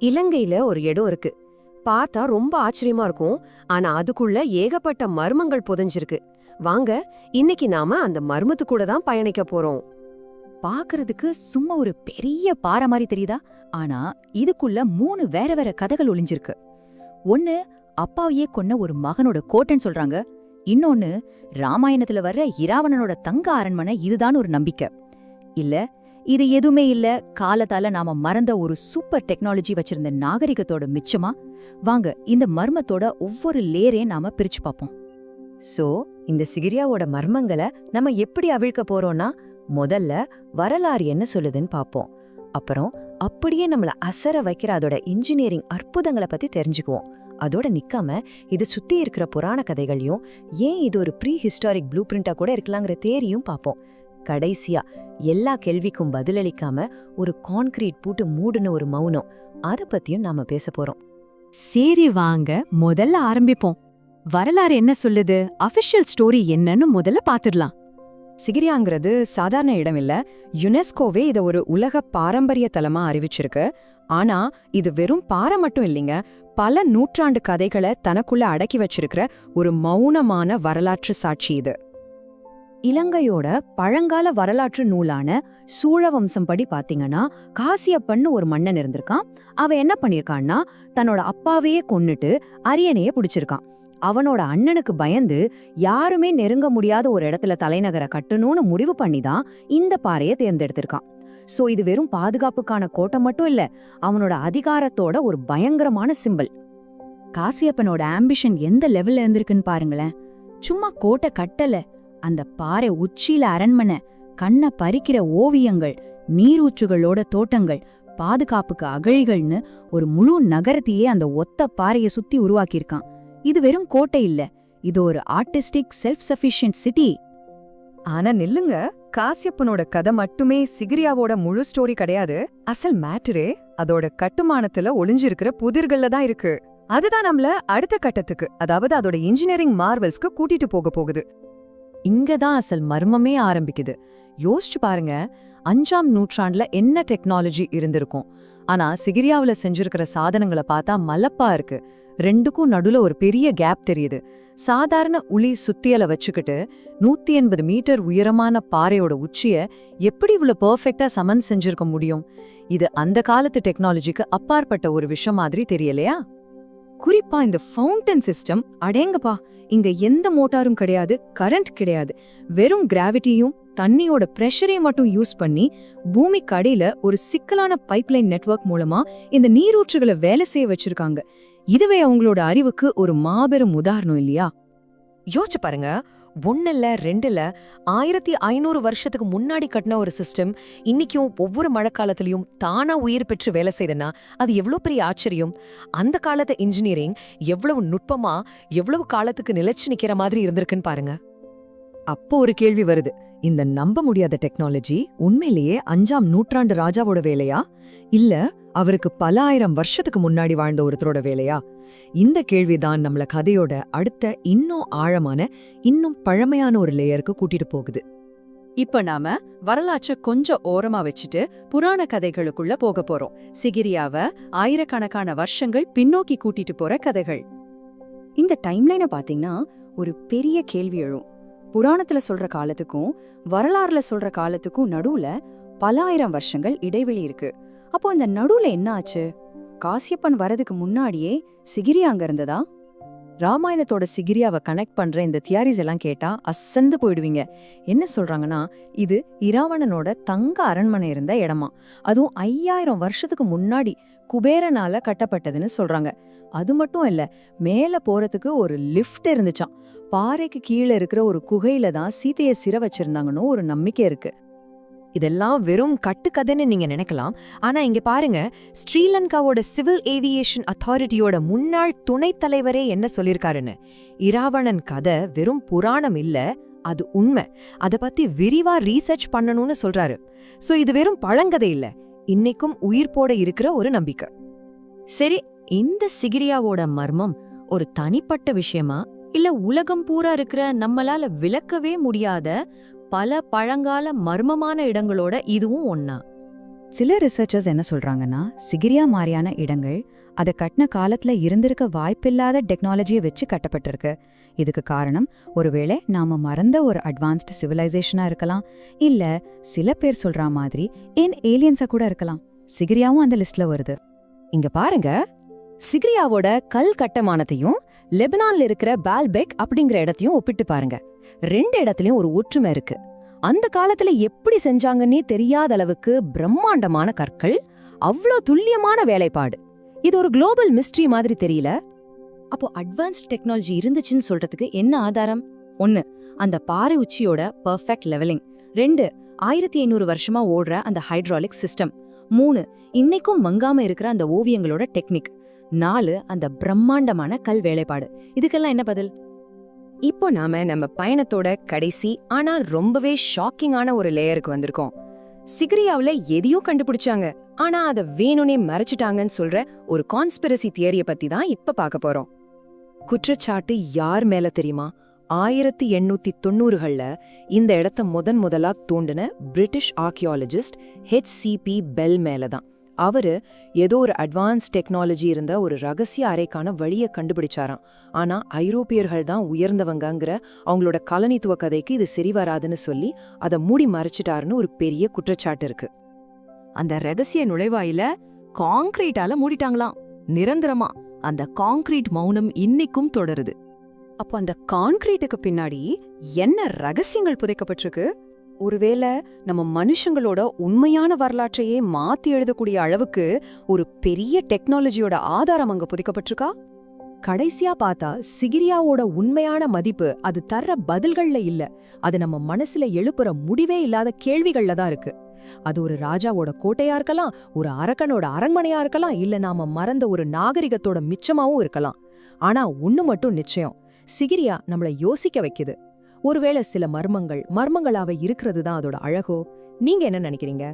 இலங்கையில ஒரு இடம் இருக்கு. பார்த்தா ரொம்ப ஆச்சரியமா இருக்கும். ஆனா அதுக்குள்ள ஏகப்பட்ட மர்மங்கள் புதைஞ்சிருக்கு. வாங்க இன்னைக்கு நாம அந்த மர்மத்து கூட தான் பயணிக்க போறோம். பாக்குறதுக்கு சும்மா ஒரு பெரிய பாறை மாதிரி தெரியுதா? ஆனா இதுக்குள்ள மூணு வேற வேற கதைகள் ஒளிஞ்சிருக்கு. ஒன்னு அப்பாவையே கொன்ன ஒரு மகனோட கோட்டைன்னு சொல்றாங்க. இன்னொன்னு ராமாயணத்துல வர்ற இராவணனோட தங்க அரண்மனை இதுதான் ஒரு நம்பிக்கை. இல்ல இது எதுவுமே இல்ல. காலத்தால நாம மறந்த ஒரு சூப்பர் டெக்னாலஜி வச்சிருந்த நாகரிகத்தோட மிச்சமா? வாங்க இந்த மர்மத்தோட ஒவ்வொரு லேரையும் நாம பிரிச்சு பார்ப்போம். சோ இந்த சிகிரியாவோட மர்மங்களை நம்ம எப்படி அவிழ்க்க போறோம்னா முதல்ல வரலாறு என்ன சொல்லுதுன்னு பாப்போம் அப்புறம் அப்படியே நம்மள அசர வைக்கிற அதோட இன்ஜினியரிங் அற்புதங்களை பத்தி தெரிஞ்சுக்குவோம். அதோட நிக்காம இது சுத்தி இருக்கிற புராண கதைகளையும் ஏன் இது ஒரு ப்ரீ ஹிஸ்டாரிக் ப்ளூ பிரிண்டா கூட இருக்கலாங்கிற தேரியும் பார்ப்போம். கடைசியா எல்லா கேள்விக்கும் பதிலளிக்காம ஒரு கான்கிரீட் பூட்டு மூடுன ஒரு மௌனம். அத பத்தியும் நாம பேச போறோம். சரி வாங்க முதல்ல ஆரம்பிப்போம். வரலாறு என்ன சொல்லுது? அபிஷியல் ஸ்டோரி என்னன்னு முதல்ல பாத்துடலாம். சிகிரியாங்கிறது சாதாரண இடம் இல்ல. யுனெஸ்கோவே இத ஒரு உலக பாரம்பரிய தலமா அறிவிச்சிருக்கு. ஆனா இது வெறும் பாறை மட்டும் இல்லைங்க. பல நூற்றாண்டு கதைகளை தனக்குள்ள அடக்கி வச்சிருக்கிற ஒரு மௌனமான வரலாற்று சாட்சி இது. இலங்கையோட பழங்கால வரலாற்று நூலான சூழவம்சம் படி பாத்தீங்கன்னா காசியப்பன்னு ஒரு மன்னன் இருந்திருக்கான். அவன் என்ன பண்ணிருக்கான்னா தன்னோட அப்பாவையே கொன்னுட்டு அரியணைய புடிச்சிருக்கான். அவனோட அண்ணனுக்கு பயந்து யாருமே நெருங்க முடியாத ஒரு இடத்துல தலைநகரை கட்டணும்னு முடிவு பண்ணி தான் இந்த பாறையை தேர்ந்தெடுத்திருக்கான். சோ இது வெறும் பாதுகாப்புக்கான கோட்டை மட்டும் இல்ல அவனோட அதிகாரத்தோட ஒரு பயங்கரமான சிம்பல் காசியப்பனோட ஆம்பிஷன் எந்த லெவல்ல இருந்திருக்குன்னு பாருங்களேன். சும்மா கோட்டை கட்டல. அந்த பாறை உச்சியில அரண்மனை கண்ணை பறிக்கிற ஓவியங்கள் நீரூற்றுகளோட தோட்டங்கள் பாதுகாப்புக்கு அகழிகள்னு ஒரு முழு நகரத்தையே அந்த ஒத்த பாறையை சுத்தி உருவாக்கியிருக்கான். இது வெறும் கோட்டை இல்ல இது ஒரு ஆர்டிஸ்டிக் செல்ஃப் சஃபிஷியன்ட் சிட்டி ஆனா நில்லுங்க காசியப்பனோட கதை மட்டுமே சிகிரியாவோட முழு ஸ்டோரி கிடையாது. அசல் மேட்டரே அதோட கட்டுமானத்துல ஒளிஞ்சிருக்கிற புதிர்கள்ல தான் இருக்கு. அதுதான் நம்மள அடுத்த கட்டத்துக்கு அதாவது அதோட இன்ஜினியரிங் மார்வல்ஸ்க்கு கூட்டிட்டு போக போகுது. இங்க தான் அசல் மர்மமே ஆரம்பிக்குது. யோசிச்சு பாருங்க அஞ்சாம் நூற்றாண்டுல என்ன டெக்னாலஜி இருந்திருக்கும். ஆனா சிகிரியாவுல செஞ்சிருக்கிற சாதனங்களை பார்த்தா மலப்பா இருக்கு. ரெண்டுக்கும் நடுல ஒரு பெரிய கேப் தெரியுது. சாதாரண உளி சுத்தியலை வச்சுக்கிட்டு நூத்தி எண்பது மீட்டர் உயரமான பாறையோட உச்சிய எப்படி இவ்வளவு பெர்ஃபெக்ட்டா சமன் செஞ்சிருக்க முடியும்? இது அந்த காலத்து டெக்னாலஜிக்கு அப்பாற்பட்ட ஒரு விஷயம் மாதிரி தெரியலையா? குறிப்பா இந்த ஃபவுண்டன் சிஸ்டம் அடேங்கப்பா இங்க எந்த மோட்டாரும் கிடையாது கரண்ட் கிடையாது. வெறும் கிராவிட்டியும் தண்ணியோட பிரஷரையும் மட்டும் யூஸ் பண்ணி பூமி கடையில ஒரு சிக்கலான பைப்லைன் நெட்வொர்க் மூலமா இந்த நீரூற்றுகளை வேலை செய்ய வச்சிருக்காங்க. இதுவே அவங்களோட அறிவுக்கு ஒரு மாபெரும் உதாரணம் இல்லையா? யோசிச்சு பாருங்க ஒண்ணுல ரெண்டுல ஆயிரத்தி ஐநூறு வருஷத்துக்கு முன்னாடி கட்டின ஒரு சிஸ்டம் இன்னைக்கும் ஒவ்வொரு மழைக்காலத்திலையும் தானா உயிர் பெற்று வேலை செய்தனா அது எவ்வளோ பெரிய ஆச்சரியம்? அந்த காலத்து இன்ஜினியரிங் எவ்வளவு நுட்பமா எவ்வளவு காலத்துக்கு நிலைச்சு நிற்கிற மாதிரி இருந்திருக்குன்னு பாருங்க. அப்போ ஒரு கேள்வி வருது. இந்த நம்ப முடியாத டெக்னாலஜி உண்மையிலேயே அஞ்சாம் நூற்றாண்டு ராஜாவோட வேலையா? இல்ல அவருக்கு பல ஆயிரம் வருஷத்துக்கு முன்னாடி வாழ்ந்த ஒருத்தரோட வேலையா? இந்த கேள்விதான் நம்மள கதையோட அடுத்த இன்னும் ஆழமான இன்னும் பழமையான ஒரு லேயருக்கு கூட்டிட்டு போகுது. இப்ப நாம வரலாற்ற கொஞ்சம் ஓரமா வச்சுட்டு புராண கதைகளுக்குள்ள போக போறோம். சிகிரியாவ ஆயிரக்கணக்கான வருஷங்கள் பின்னோக்கி கூட்டிட்டு போற கதைகள். இந்த டைம்லைனை பாத்தீங்கன்னா ஒரு பெரிய கேள்வி எழும். புராணத்துல சொல்ற காலத்துக்கும் வரலாறுல சொல்ற காலத்துக்கும் நடுவுல பல ஆயிரம் வருஷங்கள் இடைவெளி இருக்கு. அப்போ இந்த நடுவுல என்ன ஆச்சு காசியப்பன் வரதுக்கு முன்னாடியே சிகிரி அங்க இருந்ததா? ராமாயணத்தோட சிகிரியாவை கனெக்ட் பண்ற இந்த தியாரிஸ் எல்லாம் கேட்டா அசந்து போயிடுவீங்க. என்ன சொல்றாங்கன்னா இது இராவணனோட தங்க அரண்மனை இருந்த இடமா? அதுவும் ஐயாயிரம் வருஷத்துக்கு முன்னாடி குபேரனால கட்டப்பட்டதுன்னு சொல்றாங்க. அது மட்டும் இல்ல மேல போறதுக்கு ஒரு லிஃப்ட் இருந்துச்சாம். பாறைக்கு கீழே இருக்கிற ஒரு குகையில தான் சீதையை சிற வச்சிருந்தாங்கன்னு ஒரு நம்பிக்கை இருக்கு. இதெல்லாம் வெறும் கட்டுக்கதைன்னு நீங்க நினைக்கலாம். ஆனா இங்க பாருங்க ஸ்ரீலங்காவோட சிவில் ஏவியேஷன் அத்தாரிட்டியோட முன்னாள் துணைத் தலைவரே என்ன சொல்லிருக்காருன்னு. இராவணன் கதை வெறும் புராணம் இல்ல அது உண்மை. அத பத்தி விரிவா ரீசர்ச் பண்ணணும்னு சொல்றாரு. சோ இது வெறும் பழங்கதை இல்ல இன்னைக்கும் உயிர் போட இருக்கிற ஒரு நம்பிக்கை. சரி இந்த சிகிரியாவோட மர்மம் ஒரு தனிப்பட்ட விஷயமா? இல்ல உலகம் பூரா இருக்கிற நம்மளால விளக்கவே முடியாத பல பழங்கால மர்மமான இடங்களோட இதுவும் ஒன்னா சில ரிசர்ச்சர்ஸ் என்ன சொல்றாங்கன்னா சிகிரியா மாதிரியான இடங்கள் அதை கட்டின காலத்துல இருந்திருக்க வாய்ப்பில்லாத டெக்னாலஜியை வச்சு கட்டப்பட்டிருக்கு. இதுக்கு காரணம் ஒருவேளை நாம மறந்த ஒரு அட்வான்ஸ்டு சிவிலைசேஷனா இருக்கலாம் இல்ல சில பேர் சொல்ற மாதிரி ஏன் ஏலியன்ஸா கூட இருக்கலாம். சிகிரியாவும் அந்த லிஸ்ட்ல வருது. இங்க பாருங்க சிகிரியாவோட கல் கட்டமானத்தையும் லெபனான்ல இருக்கிற பால்பெக் அப்படிங்கிற இடத்தையும் ஒப்பிட்டு பாருங்க. ரெண்டு இடத்துலயும் ஒரு ஒற்றுமை இருக்கு. அந்த காலத்துல எப்படி செஞ்சாங்கன்னே தெரியாத அளவுக்கு பிரம்மாண்டமான கற்கள் அவ்ளோ துல்லியமான வேலைப்பாடு. இது ஒரு குளோபல் மிஸ்ட்ரி மாதிரி தெரியல. அப்போ அட்வான்ஸ்ட் டெக்னாலஜி இருந்துச்சுன்னு சொல்றதுக்கு என்ன ஆதாரம்? ஒன்னு அந்த பாறை உச்சியோட பர்ஃபெக்ட் லெவலிங் ரெண்டு ஆயிரத்தி ஐநூறு வருஷமா ஓடுற அந்த ஹைட்ராலிக் சிஸ்டம் மூணு இன்னைக்கும் மங்காம இருக்கிற அந்த ஓவியங்களோட டெக்னிக் நாலு அந்த பிரம்மாண்டமான கல் வேலைப்பாடு. இதுக்கெல்லாம் என்ன பதில்? இப்போ நாம நம்ம பயணத்தோட கடைசி ஆனா ரொம்பவே ஷாக்கிங்கான ஒரு லேயருக்கு வந்திருக்கோம். சிக்ரியாவுல எதையோ கண்டுபிடிச்சாங்க. ஆனா அத வேணும்னே மறைச்சிட்டாங்கன்னு சொல்ற ஒரு கான்ஸ்பிரசி தியரிய பத்தி தான் இப்ப பார்க்க போறோம். குற்றச்சாட்டு யார் மேல தெரியுமா? ஆயிரத்தி எண்ணூத்தி தொண்ணூறுகள்ல இந்த இடத்த முதன் முதலா தோண்டின British archaeologist H C P Bell மேல தான் அவரு ஏதோ ஒரு அட்வான்ஸ் டெக்னாலஜி இருந்த ஒரு ரகசிய அறைக்கான வழியை கண்டுபிடிச்சாராம். ஆனா ஐரோப்பியர்கள் தான் உயர்ந்தவங்கங்கிற அவங்களோட கலனித்துவ கதைக்கு இது சரி வராதுன்னு சொல்லி அதை மூடி மறைச்சிட்டாருன்னு ஒரு பெரிய குற்றச்சாட்டு இருக்கு. அந்த ரகசிய நுழைவாயில காங்கிரீட்டால மூடிட்டாங்களாம். நிரந்தரமா அந்த காங்கிரீட் மௌனம் இன்னிக்கும் தொடருது. அப்போ அந்த கான்கிரீட்டுக்கு பின்னாடி என்ன ரகசியங்கள் புதைக்கப்பட்டிருக்கு? ஒருவேளை நம்ம மனுஷங்களோட உண்மையான வரலாற்றையே மாத்தி எழுதக்கூடிய அளவுக்கு ஒரு பெரிய டெக்னாலஜியோட ஆதாரம் அங்க புதைக்கப்பட்டிருக்கா? கடைசியா பார்த்தா சிகிரியாவோட உண்மையான மதிப்பு அது தர்ற பதில்கள்ல இல்ல. அது நம்ம மனசுல எழுப்புற முடிவே இல்லாத கேள்விகள்ல தான் இருக்கு. அது ஒரு ராஜாவோட கோட்டையா இருக்கலாம் ஒரு அரக்கனோட அரண்மனையா இருக்கலாம் இல்ல நாம மறந்த ஒரு நாகரிகத்தோட மிச்சமாவும் இருக்கலாம். ஆனா ஒண்ணு மட்டும் நிச்சயம் சிகிரியா நம்மள யோசிக்க வைக்குது. ஒருவேளை சில மர்மங்கள் மர்மங்களாவே இருக்கிறது தான் அதோட அழகோ? நீங்க என்ன நினைக்கிறீங்க?